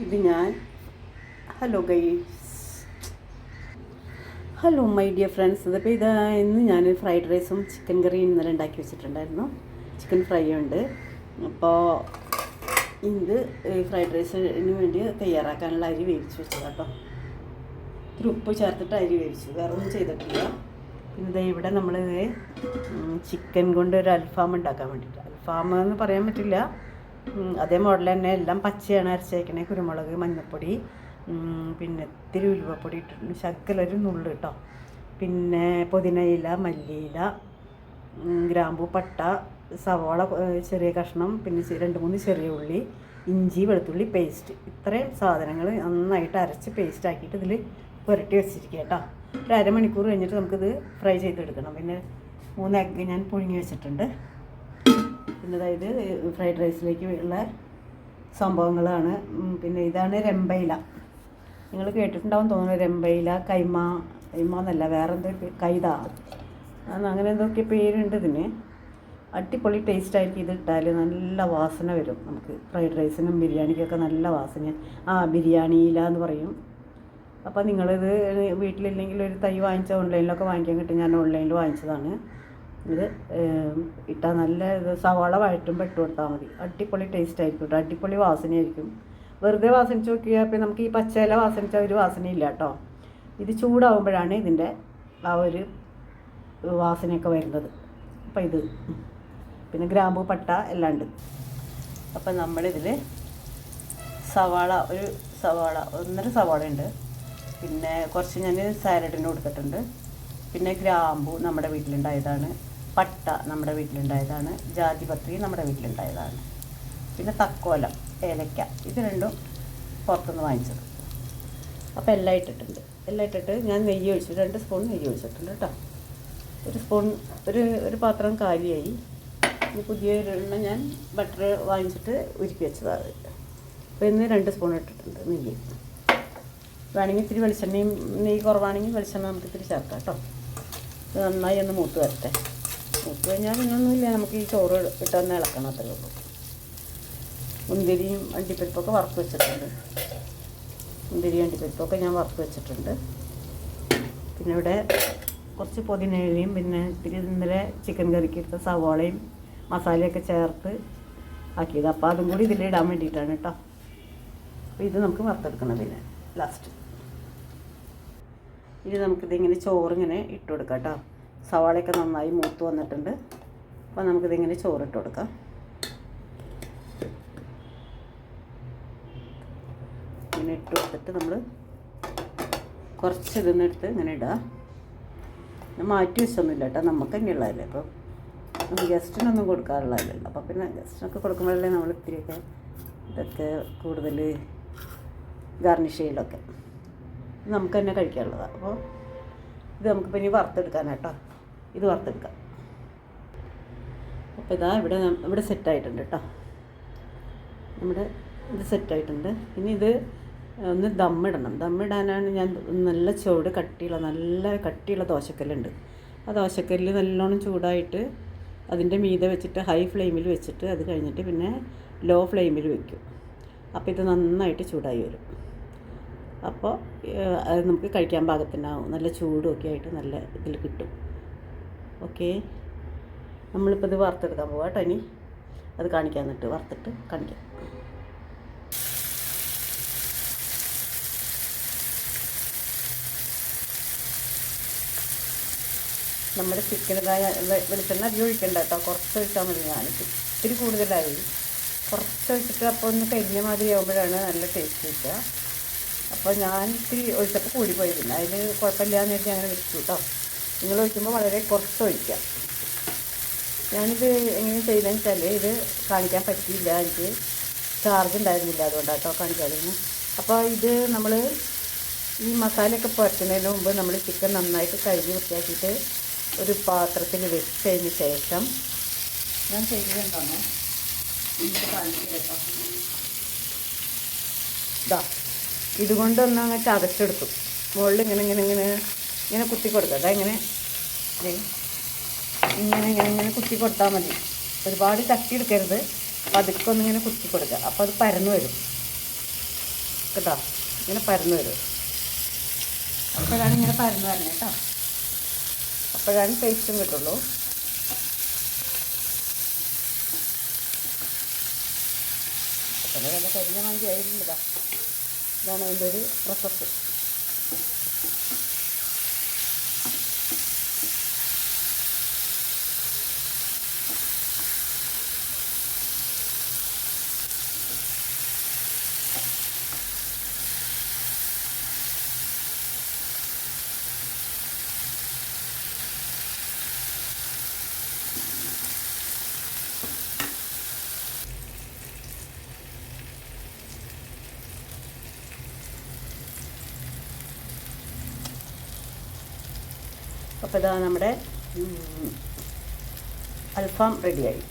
ഇത് ഞാൻ. Hello guys hello my dear friends ഇതിപ്പോൾ ഇത് ഇന്ന് ഞാൻ ഫ്രൈഡ് റൈസും ചിക്കൻ കറിയും ഇന്നലെ ഉണ്ടാക്കി വെച്ചിട്ടുണ്ടായിരുന്നു. ചിക്കൻ ഫ്രൈ ഉണ്ട്. അപ്പോൾ ഇത് ഫ്രൈഡ് റൈസിന് വേണ്ടി തയ്യാറാക്കാനുള്ള അരി വേവിച്ച് വെച്ചത് കേട്ടോ ഇത്തിരി ഉപ്പ് ചേർത്തിട്ട് അരി വേവിച്ചു. വേറെ ഒന്നും ചെയ്തിട്ടില്ല. പിന്നെ ഇവിടെ നമ്മൾ ചിക്കൻ കൊണ്ട് ഒരു അൽഫാം ഉണ്ടാക്കാൻ വേണ്ടിയിട്ട് അൽഫാം എന്ന് പറയാൻ പറ്റില്ല. അതേ മോഡൽ തന്നെ. എല്ലാം പച്ചയാണ് അരച്ചേക്കണേ. കുരുമുളക് മഞ്ഞൾപ്പൊടി പിന്നെ ഇത്തിരി ഉലുവപ്പൊടി ഇട്ടിട്ടുണ്ട്. ശക്കലൊരു നുള്ളു കേട്ടോ പിന്നെ പുതിനയില മല്ലിയില ഗ്രാമ്പൂ പട്ട സവാള ചെറിയ കഷ്ണം പിന്നെ രണ്ട് മൂന്ന് ചെറിയ ഉള്ളി ഇഞ്ചി വെളുത്തുള്ളി പേസ്റ്റ് ഇത്രയും സാധനങ്ങൾ നന്നായിട്ട് അരച്ച് പേസ്റ്റ് ആക്കിയിട്ട് ഇതിൽ പുരട്ടി വെച്ചിരിക്കുക കേട്ടോ. ഒരു അരമണിക്കൂർ കഴിഞ്ഞിട്ട് നമുക്കിത് ഫ്രൈ ചെയ്തെടുക്കണം. പിന്നെ മൂന്ന് എഗ്ഗ് ഞാൻ പുഴുങ്ങി വെച്ചിട്ടുണ്ട്. പിന്നെ ഫ്രൈഡ് റൈസിലേക്ക് ഉള്ള സംഭവങ്ങളാണ്. പിന്നെ ഇതാണ് രമ്പയില. നിങ്ങൾ കേട്ടിട്ടുണ്ടാവും തോന്നുന്നു രമ്പയില കൈമ കൈമ എന്നല്ല വേറെ എന്തോ കൈത. അങ്ങനെ എന്തൊക്കെ പേരുണ്ട് ഇതിന്. അടിപൊളി ടേസ്റ്റ് ആയിരിക്കും ഇത് ഇട്ടാൽ നല്ല വാസന വരും നമുക്ക്. ഫ്രൈഡ് റൈസിനും ബിരിയാണിക്കൊക്കെ നല്ല വാസന. ആ ബിരിയാണിയില എന്ന് പറയും. അപ്പോൾ നിങ്ങളിത് വീട്ടിലില്ലെങ്കിൽ ഒരു തൈ വാങ്ങിച്ച ഓൺലൈനിലൊക്കെ വാങ്ങിക്കാൻ കിട്ടും. ഞാൻ ഓൺലൈനിൽ വാങ്ങിച്ചതാണ്. ഇത് ഇട്ടാൽ നല്ല സവാള വഴറ്റും ഇട്ട് കൊടുത്താൽ മതി. അടിപൊളി ടേസ്റ്റ് ആയിരിക്കും കേട്ടോ അടിപൊളി വാസനയായിരിക്കും. വെറുതെ വാസനിച്ച് നോക്കിയാൽ പിന്നെ നമുക്ക് ഈ പച്ചയില വാസനിച്ച ഒരു വാസനയില്ല കേട്ടോ ഇത് ചൂടാവുമ്പോഴാണ് ഇതിന്റെ ആ ഒരു വാസനയൊക്കെ വരുന്നത്. അപ്പം ഇത്. പിന്നെ ഗ്രാമ്പു പട്ട എല്ലാം ഉണ്ട് അപ്പം നമ്മളിതിൽ സവാള ഒരു സവാള ഒന്നര സവാള ഉണ്ട് പിന്നെ കുറച്ച് ഞാൻ സാലഡിന് കൊടുത്തിട്ടുണ്ട്. പിന്നെ ഗ്രാമ്പു നമ്മുടെ വീട്ടിലുണ്ടായതാണ്. പട്ട നമ്മുടെ വീട്ടിലുണ്ടായതാണ് ജാതിപത്രി നമ്മുടെ വീട്ടിലുണ്ടായതാണ്. പിന്നെ തക്കോലം ഏലക്ക ഇത് രണ്ടും പുറത്തുനിന്ന് വാങ്ങിച്ചത്. അപ്പോൾ എല്ലാം ഇട്ടിട്ടുണ്ട്. എല്ലാം ഇട്ടിട്ട് ഞാൻ നെയ്യ് ഒഴിച്ചു. രണ്ട് സ്പൂൺ നെയ്യ് ഒഴിച്ചിട്ടുണ്ട് കേട്ടോ. ഒരു സ്പൂൺ ഒരു ഒരു പാത്രം കാലിയായി. ഇനി പുതിയ ഞാൻ ബട്ടർ വാങ്ങിച്ചിട്ട് ഉരുക്കി വെച്ചതാണ്. അപ്പോൾ ഇന്ന് രണ്ട് സ്പൂൺ ഇട്ടിട്ടുണ്ട് നെയ്യ്. വേണമെങ്കിൽ ഇത്തിരി വെളിച്ചെണ്ണയും നെയ്യ് കുറവാണെങ്കിൽ വെളിച്ചെണ്ണ നമുക്ക് ഇത്തിരി ചേർക്കാം കേട്ടോ. നന്നായി ഒന്ന് മൂത്ത് വരട്ടെ. മൂത്ത് കഴിഞ്ഞാൽ പിന്നൊന്നുമില്ല നമുക്ക് ഈ ചോറ് ഇട്ടന്ന് ഇളക്കണം അത്രേ ഉള്ളൂ. മുന്തിരിയും അണ്ടിപ്പരിപ്പൊക്കെ വറുത്ത് വെച്ചിട്ടുണ്ട്. മുന്തിരി അണ്ടിപ്പരിപ്പൊക്കെ ഞാൻ വറുത്ത് വെച്ചിട്ടുണ്ട്. പിന്നെ ഇവിടെ കുറച്ച് പുതിനയിലയും പിന്നെ ഇത്തിരി ഇന്നലെ ചിക്കൻ കറിക്ക് എടുത്ത സവാളയും മസാലയൊക്കെ ചേർത്ത് ആക്കിയത്. അപ്പോൾ അതും കൂടി ഇതിലിടാൻ വേണ്ടിയിട്ടാണ് കേട്ടോ അപ്പോൾ ഇത് നമുക്ക് വറുത്തെടുക്കണം പിന്നെ ലാസ്റ്റ് ഇനി നമുക്കിതിങ്ങനെ ചോറിങ്ങനെ ഇട്ട് കൊടുക്കാം കേട്ടോ സവാളയൊക്കെ നന്നായി മൂത്ത് വന്നിട്ടുണ്ട്. അപ്പോൾ നമുക്കിതിങ്ങനെ ചോറിട്ട് കൊടുക്കാം. ഇങ്ങനെ ഇട്ട് കൊടുത്തിട്ട് നമ്മൾ കുറച്ച് ഇതിന്ന് എടുത്ത് ഇങ്ങനെ ഞാൻ മാറ്റി വെച്ചൊന്നുമില്ല കേട്ടോ. നമുക്ക് തന്നെയുള്ളതല്ലേ അപ്പോൾ ഗസ്റ്റിനൊന്നും കൊടുക്കാറുള്ളതല്ലേ അപ്പോൾ പിന്നെ ഗസ്റ്റിനൊക്കെ കൊടുക്കുമ്പോഴല്ലേ നമ്മൾ ഇത്തിരിയൊക്കെ ഇതൊക്കെ കൂടുതൽ ഗാർണിഷ് ചെയ്യലൊക്കെ. നമുക്ക് തന്നെ കഴിക്കാനുള്ളതാണ് അപ്പോൾ ഇത് നമുക്കിപ്പോൾ ഇനി വറുത്തെടുക്കാനാട്ടോ ഇത് വറുത്തെടുക്കാം. അപ്പോൾ ഇതാ ഇവിടെ ഇവിടെ സെറ്റായിട്ടുണ്ട് കേട്ടോ നമ്മുടെ ഇത് സെറ്റായിട്ടുണ്ട് ഇനി ഇത് ഒന്ന് ദമ്മിടണം ദമ്മിടാനാണ് ഞാൻ നല്ല ചൂട് കട്ടിയുള്ള നല്ല കട്ടിയുള്ള ദോശക്കല്ലുണ്ട് ആ ദോശക്കല്ല് നല്ലോണം ചൂടായിട്ട് അതിന്റെ മീതെ വെച്ചിട്ട് ഹൈ ഫ്ലെയിമിൽ വെച്ചിട്ട് അത് കഴിഞ്ഞിട്ട് പിന്നെ ലോ ഫ്ലെയിമിൽ വെക്കും. അപ്പോൾ ഇത് നന്നായിട്ട് ചൂടായി വരും. അപ്പോൾ അത് നമുക്ക് കഴിക്കാൻ പാകത്തിനാവും. നല്ല ചൂടൊക്കെ ആയിട്ട് നല്ല ഇതിൽ കിട്ടും. ഓക്കെ. നമ്മളിപ്പോൾ ഇത് വറുത്തെടുക്കാൻ പോവാം കേട്ടോ ഇനി. അത് കാണിക്കാൻ എന്നിട്ട് വറുത്തിട്ട് കാണിക്കാം. നമ്മുടെ ചിക്കൻ വെളിച്ചെണ്ണ അധികം ഒഴിക്കണ്ട കേട്ടോ. കുറച്ച് ഒഴിച്ചാൽ മതി ഞാൻ. ഇത്തിരി കൂടുതലായി. കുറച്ച് ഒഴിച്ചിട്ട് അപ്പോൾ ഒന്ന് കരിഞ്ഞ മാതിരി ആകുമ്പോഴാണ് നല്ല ടേസ്റ്റ് കിട്ടുക. അപ്പോൾ ഞാൻ ഇത്തിരി ഒഴിച്ചപ്പോൾ കൂടിപ്പോയി. പിന്നെ അതിൽ കുഴപ്പമില്ലാന്ന് വെച്ചാൽ അങ്ങനെ വെച്ചു കേട്ടോ. നിങ്ങൾ ഒഴിക്കുമ്പോൾ വളരെ കുറച്ച് ഒഴിക്കാം ഞാനിത് എങ്ങനെ ചെയ്തതെന്ന് വെച്ചാൽ ഇത് കാണിക്കാൻ പറ്റിയില്ല. എനിക്ക് ചാർജ് ഉണ്ടായിരുന്നില്ല അതുകൊണ്ടാണ് കേട്ടോ കാണിക്കാതിരുന്നു. അപ്പോൾ ഇത് നമ്മൾ ഈ മസാലയൊക്കെ പുരട്ടുന്നതിന് മുമ്പ് നമ്മൾ ചിക്കൻ നന്നായിട്ട് കഴുകി വൃത്തിയാക്കിയിട്ട് ഒരു പാത്രത്തിൽ വെച്ചതിന് ശേഷം ഞാൻ ചെയ്തിട്ടുണ്ടോ ഇതാ ഇതുകൊണ്ടൊന്ന് അങ്ങ് ചതച്ചെടുക്കും മുകളിൽ ഇങ്ങനെ ഇങ്ങനെ ഇങ്ങനെ ഇങ്ങനെ കുത്തി കൊടുക്കുക. അതാ ഇങ്ങനെ. ഇങ്ങനെ ഇങ്ങനെ ഇങ്ങനെ കുത്തി കൊടുത്താൽ മതി. ഒരുപാട് ചട്ടി എടുക്കരുത്. പതുക്കെ ഒന്നിങ്ങനെ കുത്തി കൊടുക്കുക. അപ്പോൾ അത് പരന്നു വരും. കേട്ടോ? ഇങ്ങനെ പരന്ന് വരും. അപ്പോഴാണ് ഇങ്ങനെ പരന്ന് വരണേ കേട്ടോ? അപ്പോഴാണ് ടേസ്റ്റും കിട്ടുള്ളൂ. ചില വില കരിഞ്ഞ മഞ്ചി ആയിരുന്നില്ല ഇതാണ് അതിന്റെ ഒരു പ്രോസസ്സ് അപ്പോൾ ഇതാ നമ്മുടെ അൽഫാം റെഡിയായി.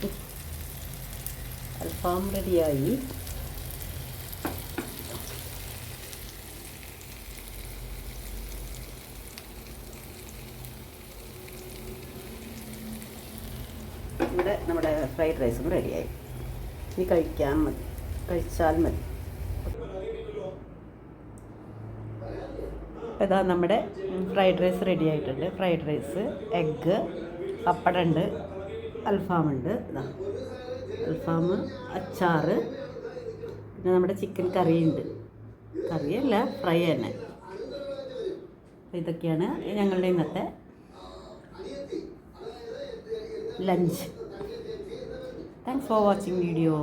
അൽഫാം റെഡിയായി. ഇവിടെ നമ്മുടെ ഫ്രൈഡ് റൈസും റെഡിയായി ഇനി കഴിക്കാൻ മതി. കഴിച്ചാൽ മതി. അപ്പോൾ ഇതാ നമ്മുടെ ഫ്രൈഡ് റൈസ് റെഡി ആയിട്ടുണ്ട്. ഫ്രൈഡ് റൈസ് എഗ്ഗ് പപ്പടമുണ്ട് അൽഫാമുണ്ട്. ഇതാ അൽഫാം അച്ചാറ് പിന്നെ നമ്മുടെ ചിക്കൻ കറിയുണ്ട്. കറിയല്ല ഫ്രൈ തന്നെ. ഇതൊക്കെയാണ് ഞങ്ങളുടെ ഇന്നത്തെ lunch. Thanks for watching video